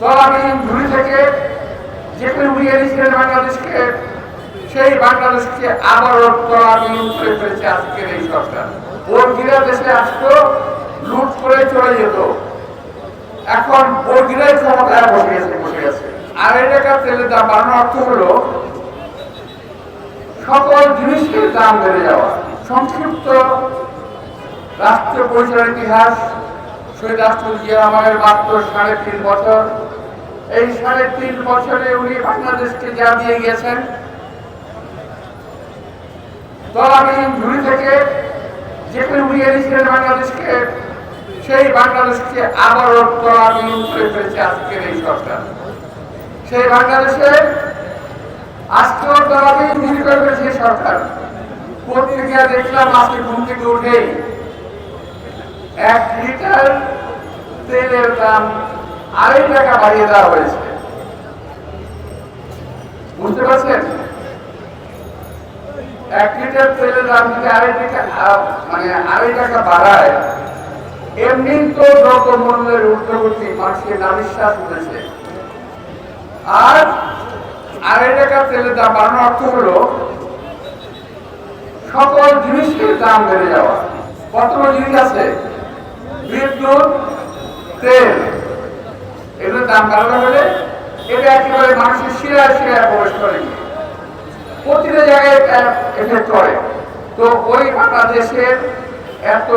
তলাবিহীন ঝুড়ি থেকে যেখানে উড়িয়ে বাংলাদেশকে, সেই বাংলাদেশকে আবারও তলাবিহীন করে ফেলেছে আজকের এই সরকার। বর্গিরা দেশে আসতো, লুট করে চলে যেত। এখন বর্গিরাই ক্ষমতায় বসে গেছে বসে গেছে টাকা তেলের দাম বাড়ানোর অর্থ হলো, সকল জিনিসের দাম বেড়ে যাওয়া। সংক্ষিপ্ত রাষ্ট্র পরিচালনার ইতিহাস শহীদ রাষ্ট্রপতি জিয়া রহমানের মাত্র সাড়ে তিন বছর এই সাড়ে তিন বছরে উনি বাংলাদেশকে যা দিয়ে তলাবিহীন ঝুড়ি থেকে যেখানে দিয়েছিলেন বাংলাদেশকে, সেই বাংলাদেশকে আবারও আজকের এই সরকার। সেই বাংলাদেশে আজকেও ঝুড়ি করে সরকার দেখলাম আজকে ঘুম থেকে উঠেই এক লিটার তেলের দাম আড়াই টাকা বাড়িয়ে দেওয়া হয়েছে। বুঝতে পারছেন? এক লিটার তেলের দাম যদি আড়াই টাকা মানে আড়াই টাকা বাড়ায়, এমনি তো ঊর্ধ্বগতি নাবিশ্বাস উঠেছে আর আড়াই টাকা তেলের দাম বাড়ানোর অর্থ হলো, সকল জিনিসের দাম বেড়ে যাওয়া। কতগুলো জিনিস আছে, বিদ্যুৎ, তেল। দাম বাড়ানো হলে এটা একেবারে মানুষের শিরায় শিরায় প্রবেশ করে। প্রতিটা জায়গায় এফেক্ট করে। তো ওই এত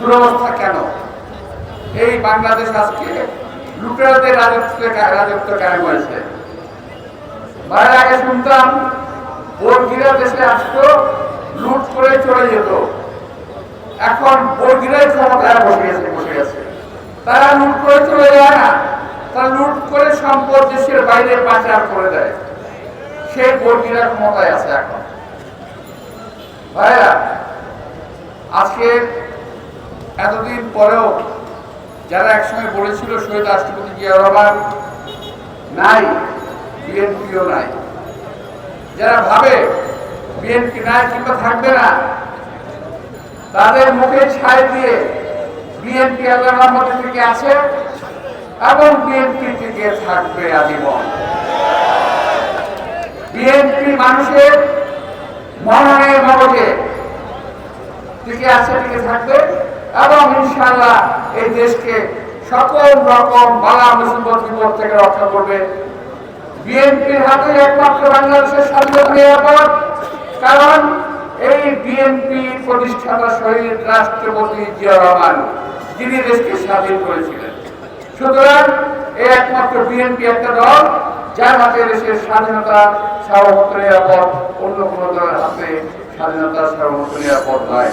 দুরবস্থা কেন? এই বাংলাদেশ আজকে লুটেরাদের রাজত্ব রাজত্ব বাইরে আগে শুনতাম, বর্গিরা দেশে আসতো, লুট করে চলে যেত। এখন বর্গিরাই ক্ষমতায় বসে গেছে বসে গেছে তারা লুট করে চলে যায় না তারা লুট করে সম্পদ বাইরে পাচার করে দেয় সেই বর্গিরা ক্ষমতায় আছে এখন। ভাইরা আজকে এতদিন পরেও যারা একসময় বলেছিল শহীদ রাষ্ট্রপতি জিয়া রহমান নাই, বিএনপিও নাই। যারা ভাবে বিএনপি নাই কিংবা থাকবে না, তাদের মুখে ছাই দিয়ে বিএনপি আল্লাহ থেকে আছে। এবং বিএনপি থেকে থাকবে আজীবন। বিএনপি মানুষের মননে মগজে টিকে আছে, টিকে থাকবে এবং ইনশাআল্লাহ এই দেশকে সকল রকম বালা মুসিবত, বিপদ থেকে রক্ষা করবে। বিএনপির হাতে একমাত্র বাংলাদেশের স্বাধীনতা নিরাপদ কারণ এই বিএনপি প্রতিষ্ঠাতা শহীদ রাষ্ট্রপতি জিয়া রহমান, যিনি দেশকে স্বাধীন করেছিলেন। সুতরাং এই একমাত্র বিএনপি একটা দল, যার হাতে দেশের স্বাধীনতা সার্বভৌমত্ব নিরাপদ, অন্য কোনো দলের হাতে স্বাধীনতা সার্বভৌমত্ব নিরাপদ নয়।